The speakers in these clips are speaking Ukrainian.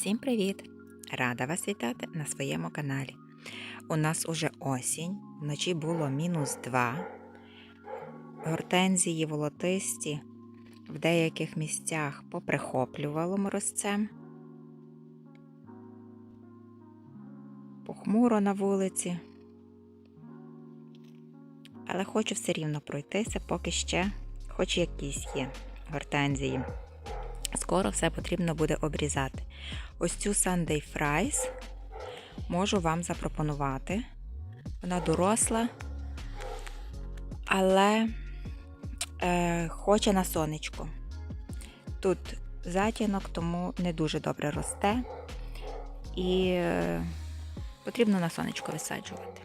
Всім привіт! Рада вас вітати на своєму каналі. У нас уже осінь, вночі було мінус 2. Гортензії волотисті в деяких місцях поприхоплювало морозцем. Похмуро на вулиці. Але хочу все рівно пройтися, поки ще хоч якісь є гортензії. Скоро все потрібно буде обрізати. Ось цю Sunday Fries можу вам запропонувати. Вона доросла, але е, хоче на сонечко. Тут затінок, тому не дуже добре росте. І е, потрібно на сонечко висаджувати.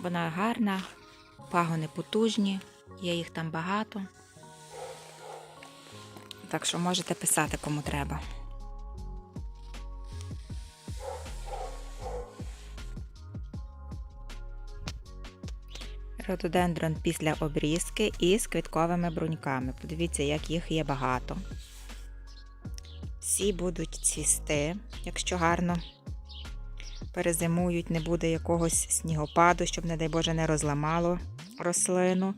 Вона гарна, пагони потужні, є їх там багато. Так що можете писати кому треба. Рододендрон після обрізки із квітковими бруньками. Подивіться, як їх є багато. Всі будуть цвісти, якщо гарно перезимують, не буде якогось снігопаду, щоб, не дай Боже, не розламало рослину.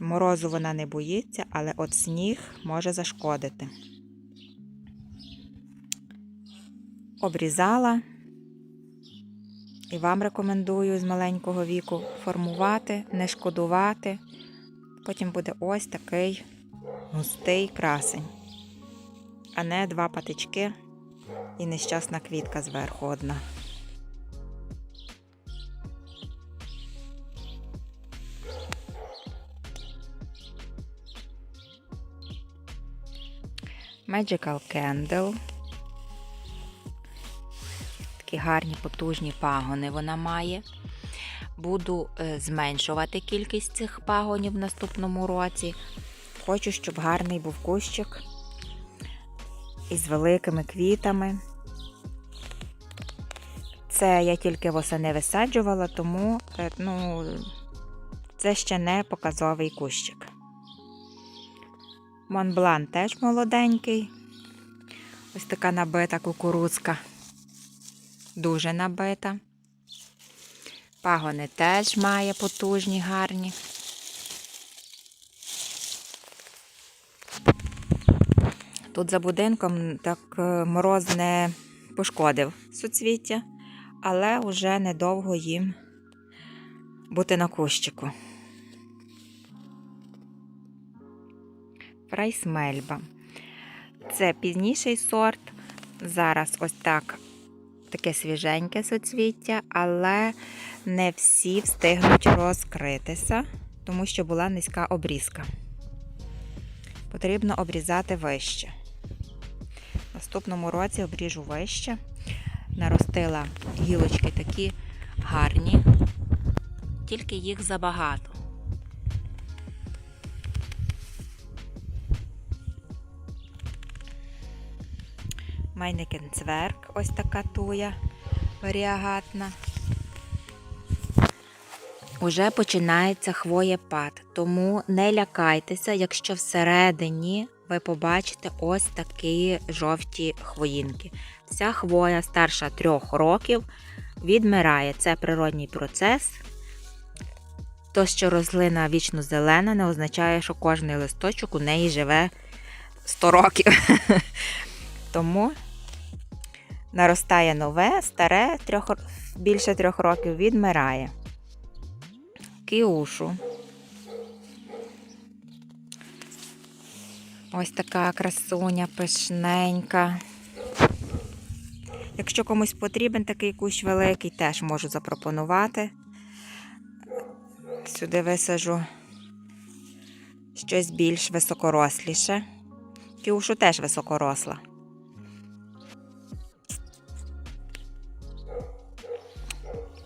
Морозу вона не боїться, але от сніг може зашкодити. Обрізала і вам рекомендую з маленького віку формувати, не шкодувати. Потім буде ось такий густий красень, а не два патички і нещасна квітка зверху одна. Magical Candle. Такі гарні потужні пагони вона має. Буду е, зменшувати кількість цих пагонів в наступному році. Хочу, щоб гарний був кущик із великими квітами. Це я тільки восени висаджувала, тому е, ну, це ще не показовий кущик. Монблан теж молоденький. Ось така набита кукурудзка. Дуже набита. Пагони теж має потужні, гарні. Тут за будинком так е, мороз не пошкодив суцвіття, але вже недовго їм бути на кущику. Фрайсмельба. Це пізніший сорт. Зараз ось так таке свіженьке соцвіття, але не всі встигнуть розкритися, тому що була низька обрізка. Потрібно обрізати вище. В наступному році обріжу вище. Наростила гілочки такі гарні, тільки їх забагато. Майникен цверк, ось така туя варіагатна. Уже починається хвоєпад, тому не лякайтеся, якщо всередині ви побачите ось такі жовті хвоїнки. Вся хвоя старша трьох років відмирає. Це природній процес. То, що рослина вічно зелена, не означає, що кожний листочок у неї живе 100 років. Тому наростає нове, старе, трьох, більше трьох років відмирає. Кіушу. Ось така красуня пишненька. Якщо комусь потрібен такий кущ великий, теж можу запропонувати. Сюди висажу щось більш високоросліше. Кіушу теж високоросла.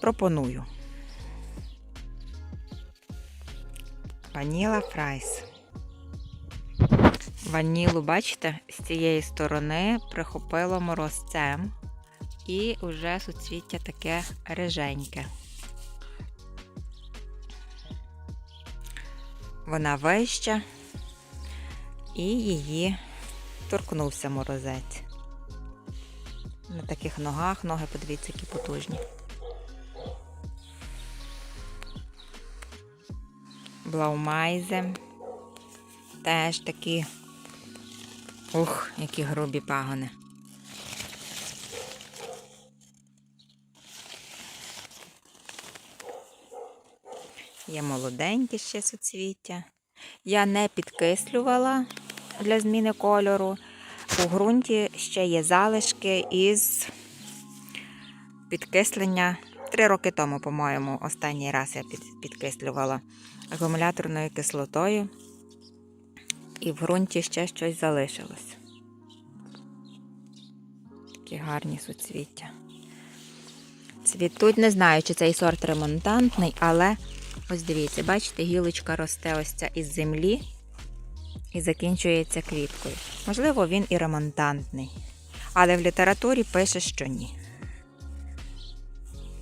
Пропоную. Ваніла фрайс. Ванілу, бачите, з цієї сторони прихопило морозцем і вже суцвіття таке риженьке. Вона вища і її торкнувся морозець. На таких ногах, ноги, подивіться, які потужні. Блаумайзе. Теж такі. Ух, які грубі пагони. Є молоденькі ще суцвіття. Я не підкислювала для зміни кольору. У ґрунті ще є залишки із підкислення. Три роки тому, по-моєму, останній раз я під, підкислювала акумуляторною кислотою. І в ґрунті ще щось залишилось. Такі гарні суцвіття. Цвітуть, не знаю, чи цей сорт ремонтантний, але ось дивіться, бачите, гілочка росте ось ця із землі і закінчується квіткою. Можливо, він і ремонтантний. Але в літературі пише, що ні.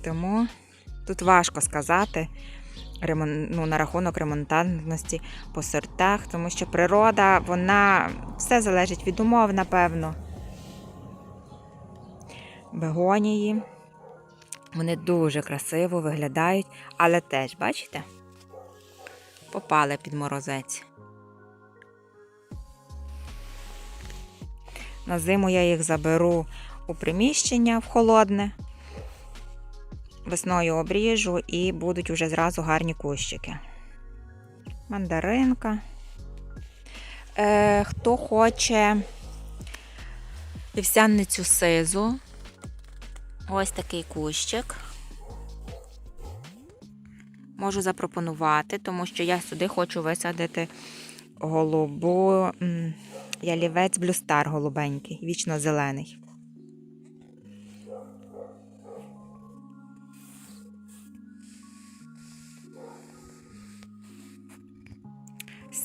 Тому тут важко сказати ну, на рахунок ремонтантності по сортах, тому що природа, вона все залежить від умов, напевно. Бегонії. Вони дуже красиво виглядають, але теж, бачите, попали під морозець. На зиму я їх заберу у приміщення в холодне, весною обріжу і будуть уже зразу гарні кущики. Мандаринка. Е, Хто хоче вівсянницю сизу, ось такий кущик. Можу запропонувати, тому що я сюди хочу висадити голубу ялівець блюстар голубенький, вічно зелений.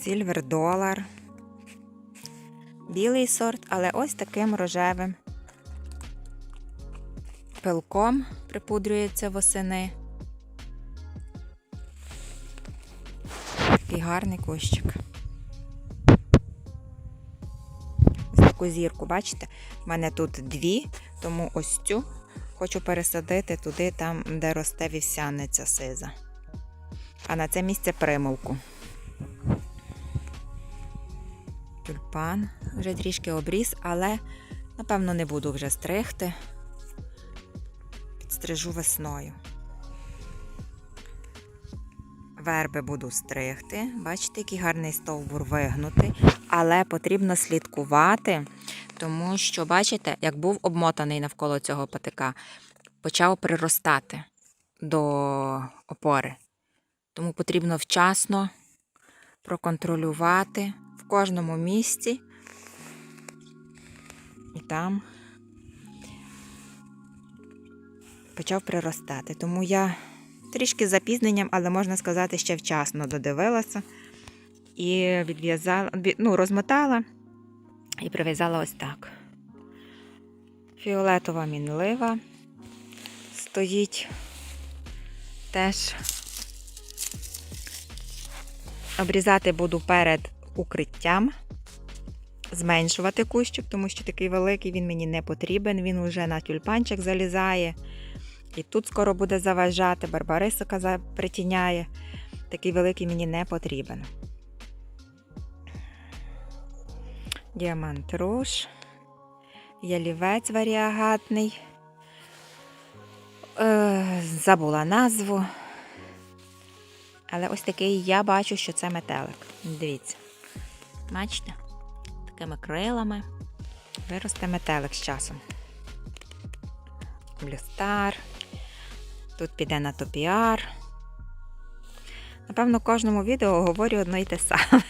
Сільвер долар. Білий сорт, але ось таким рожевим пилком припудрюється восени. Такий гарний кущик. Ось таку зірку, бачите? У мене тут дві, тому ось цю хочу пересадити туди, там, де росте вівсяниця сиза. А на це місце примулку. Тюльпан вже трішки обріз, але, напевно, не буду вже стригти. Підстрижу весною. Верби буду стригти. Бачите, який гарний стовбур вигнутий, але потрібно слідкувати, тому що, бачите, як був обмотаний навколо цього патика, почав приростати до опори. Тому потрібно вчасно проконтролювати кожному місці. І там почав приростати. Тому я трішки з запізненням, але можна сказати, ще вчасно додивилася і відв'язала, ну, розмотала і прив'язала ось так. Фіолетова мінлива стоїть теж. Обрізати буду перед укриттям, зменшувати кущик, тому що такий великий він мені не потрібен. Він вже на тюльпанчик залізає. І тут скоро буде заважати, барбарисика притіняє. Такий великий мені не потрібен. Діамант руш, ялівець варіагатний. Е, забула назву. Але ось такий я бачу, що це метелик. Дивіться. Бачите? Такими крилами виросте метелик з часом. Блюстар. Тут піде на топіар. Напевно, в кожному відео говорю одно й те саме.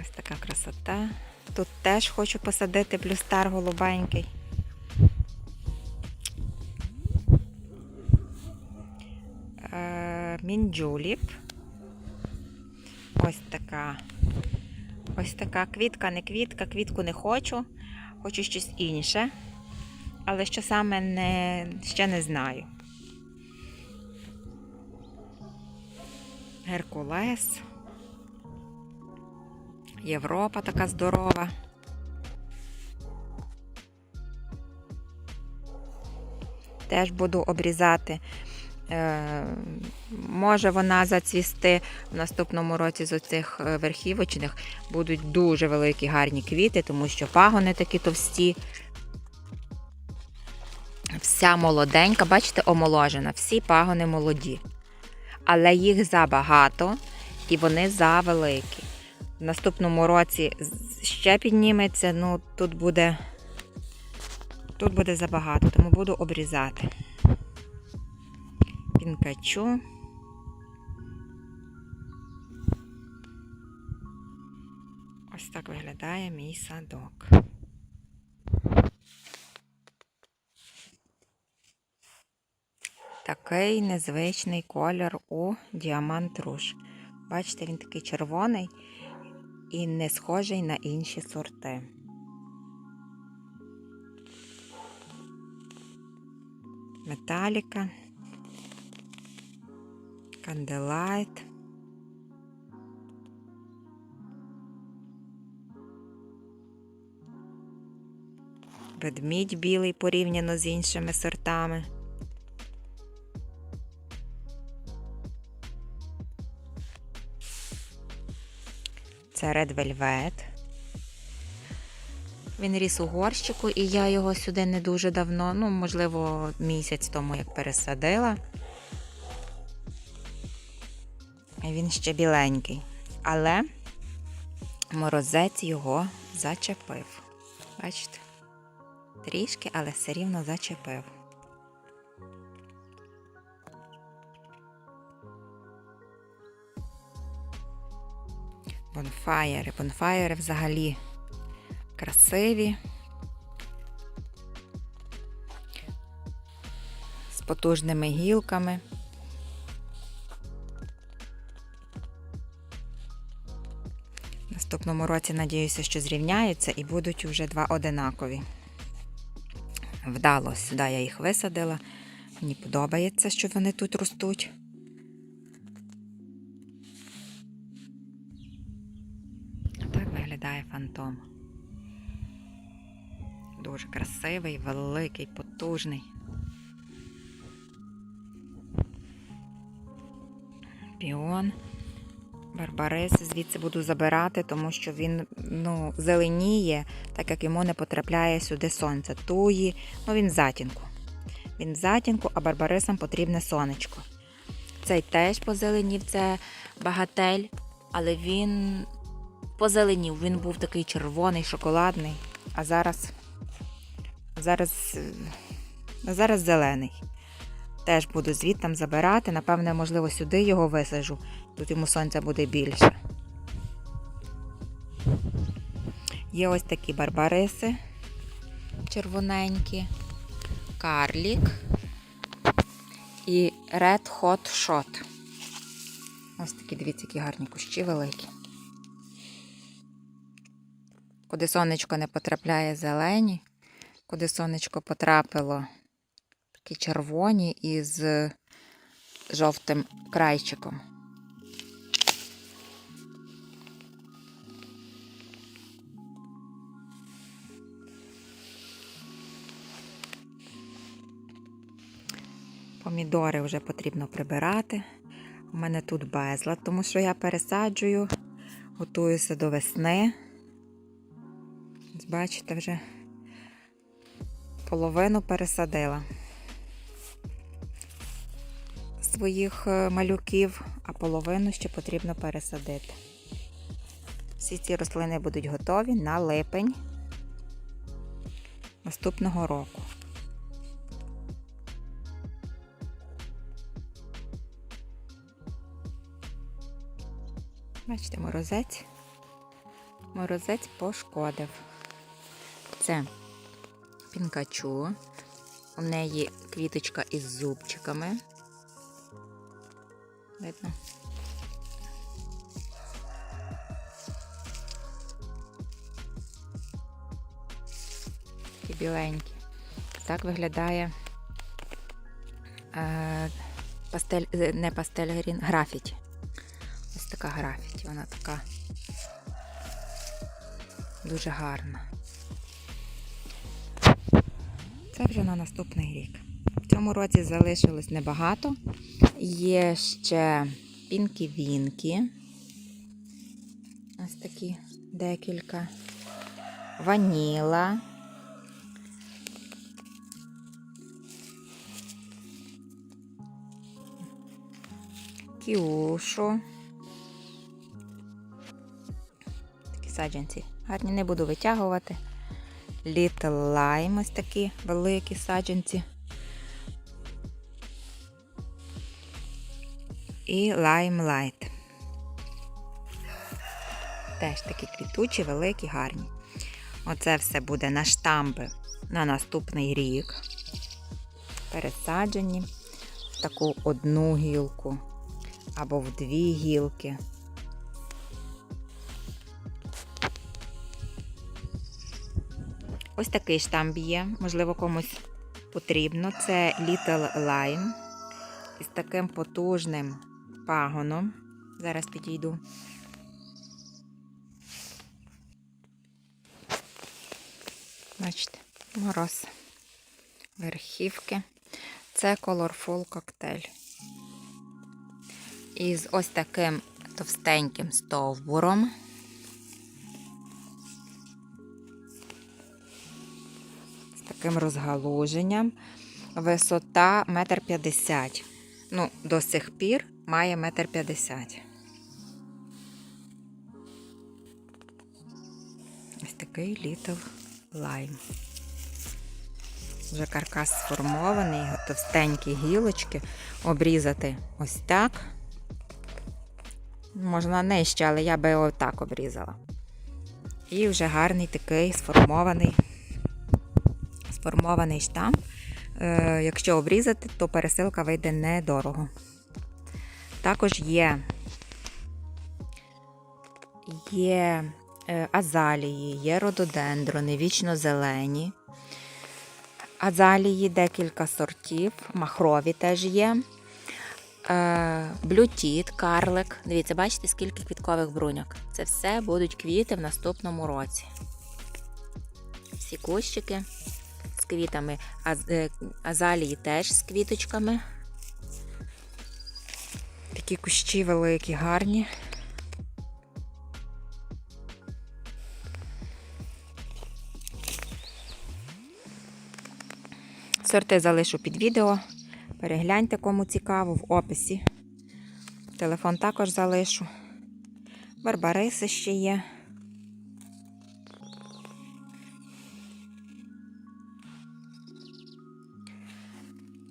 Ось така красота. Тут теж хочу посадити блюстар голубенький. Е, Мінджуліп. Ось така. Ось така квітка, не квітка, квітку не хочу. Хочу щось інше. Але що саме не, ще не знаю. Геркулес. Європа така здорова. Теж буду обрізати. Е, може вона зацвісти в наступному році з оцих е, верхівочних. Будуть дуже великі гарні квіти, тому що пагони такі товсті. Вся молоденька, бачите, омоложена, всі пагони молоді. Але їх забагато і вони завеликі. В наступному році ще підніметься, ну тут буде, тут буде забагато, тому буду обрізати. Пінкачу. Ось так виглядає мій садок. Такий незвичний колір у діамант руж. Бачите, він такий червоний і не схожий на інші сорти. Металіка, канделайт. Ведмідь білий порівняно з іншими сортами. Це Red Velvet. Він ріс у горщику, і я його сюди не дуже давно, ну, можливо, місяць тому як пересадила. Він ще біленький. Але морозець його зачепив. Бачите? Трішки, але все рівно зачепив. Бонфаєри. Бонфаєри взагалі красиві. З потужними гілками. Наступному році, надіюся, що зрівняються і будуть вже два одинакові. Вдало сюди я їх висадила. Мені подобається, що вони тут ростуть. Так виглядає фантом. Дуже красивий, великий, потужний. Піон. Барбарис звідси буду забирати, тому що він ну, зеленіє, так як йому не потрапляє сюди сонце. Туї, ну він в затінку. Він в затінку, а барбарисам потрібне сонечко. Цей теж позеленів, це багатель, але він позеленів. Він був такий червоний, шоколадний, а зараз, зараз, зараз зелений. Теж буду звідтам забирати. Напевне, можливо, сюди його висажу. Тут йому сонця буде більше. Є ось такі барбариси червоненькі, карлік і Red Hot Shot. Ось такі, дивіться, які гарні кущі великі. Куди сонечко не потрапляє зелені, куди сонечко потрапило такі червоні із жовтим крайчиком. Помідори вже потрібно прибирати. У мене тут безлад, тому що я пересаджую, готуюся до весни. Бачите, вже половину пересадила своїх е, малюків, а половину ще потрібно пересадити. Всі ці рослини будуть готові на липень наступного року. Бачите, морозець. Морозець пошкодив. Це пінкачу. У неї квіточка із зубчиками. Видно? Такі біленькі. Так виглядає е, пастель, е, не пастель грін, графіті. Ось така графіті, вона така Дуже гарна. Це вже на наступний рік. В цьому році залишилось небагато. Є ще пінкі-вінки. Ось такі декілька. Ваніла. Кіушу. Саджанці. Гарні не буду витягувати. Little Lime, ось такі великі саджанці. І Lime. Теж такі квітучі, великі, гарні. Оце все буде на штамби на наступний рік. Пересаджені в таку одну гілку або в дві гілки. Ось такий штамп є, можливо, комусь потрібно. Це Little Lime із таким потужним пагоном. Зараз підійду. Бачите, мороз. Верхівки. Це Colorful коктейль. Із ось таким товстеньким стовбуром. Таким розгалуженням. Висота 1,50 м. Ну, до сих пір має 1,50 м. Ось такий Little Lime. Вже каркас сформований, товстенькі гілочки. Обрізати ось так. Можна нижче, але я би отак обрізала. І вже гарний такий сформований, сформований штамп. Е, якщо обрізати, то пересилка вийде недорого. Також є, є е, азалії, є рододендрони, вічно зелені. Азалії декілька сортів, махрові теж є. Е, Блютіт, карлик. Дивіться, бачите, скільки квіткових бруньок. Це все будуть квіти в наступному році. Всі кущики з квітами. Аз- е, Азалії теж з квіточками. Такі кущі великі, гарні. Сорти залишу під відео. Перегляньте, кому цікаво, в описі. Телефон також залишу. Барбариси ще є.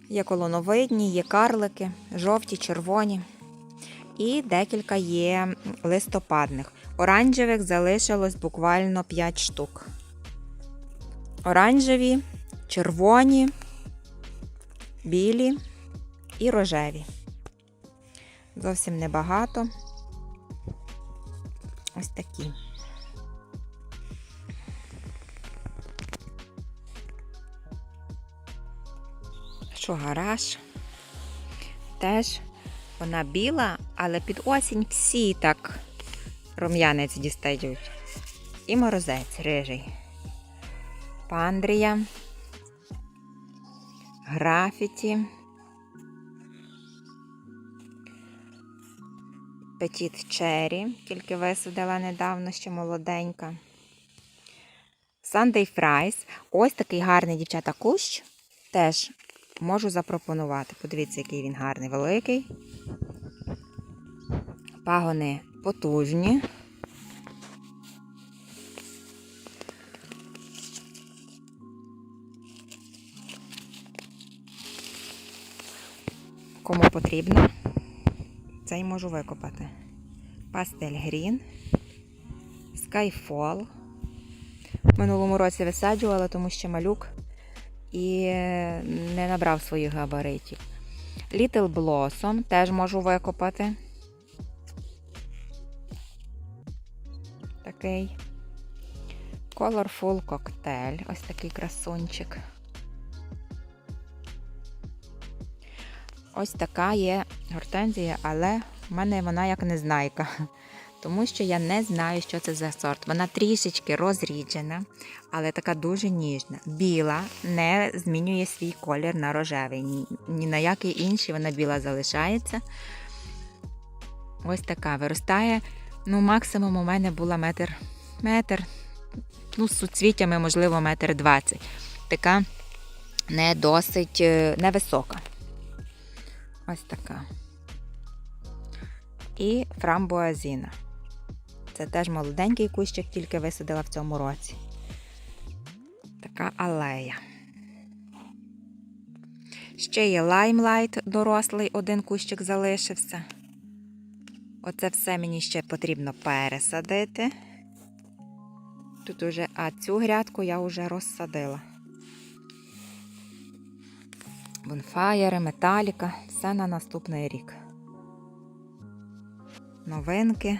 Є колоновидні, є карлики, жовті, червоні. І декілька є листопадних. Оранжевих залишилось буквально 5 штук. Оранжеві, червоні, білі і рожеві. Зовсім небагато. Ось такі. Що гараж? Теж вона біла, але під осінь всі так рум'янець дістають. І морозець рижий. Пандрія. Графіті. Петіт Черрі, тільки висадила недавно, ще молоденька. Sunday Fries. Ось такий гарний дівчата кущ. Теж можу запропонувати. Подивіться, який він гарний, великий. Пагони потужні. Кому потрібно, цей можу викопати. Пастель Грін, Skyfall. Минулому році висаджувала, тому що малюк і не набрав своїх габаритів. Little Blossom теж можу викопати. Такий. Colorful Cocktail. Ось такий красунчик. Ось така є гортензія, але в мене вона як незнайка. Тому що я не знаю, що це за сорт. Вона трішечки розріджена, але така дуже ніжна. Біла не змінює свій колір на рожевий. Ні, на який інший вона біла залишається. Ось така виростає. Ну, максимум у мене була метр, метр, ну, з суцвіттями, можливо, метр двадцять. Така не досить е, невисока. Ось така. І фрамбуазіна. Це теж молоденький кущик, тільки висадила в цьому році. Така алея. Ще є лаймлайт дорослий, один кущик залишився. Оце все мені ще потрібно пересадити. Тут уже, а цю грядку я вже розсадила. Бонфаєри, металіка, все на наступний рік. Новинки.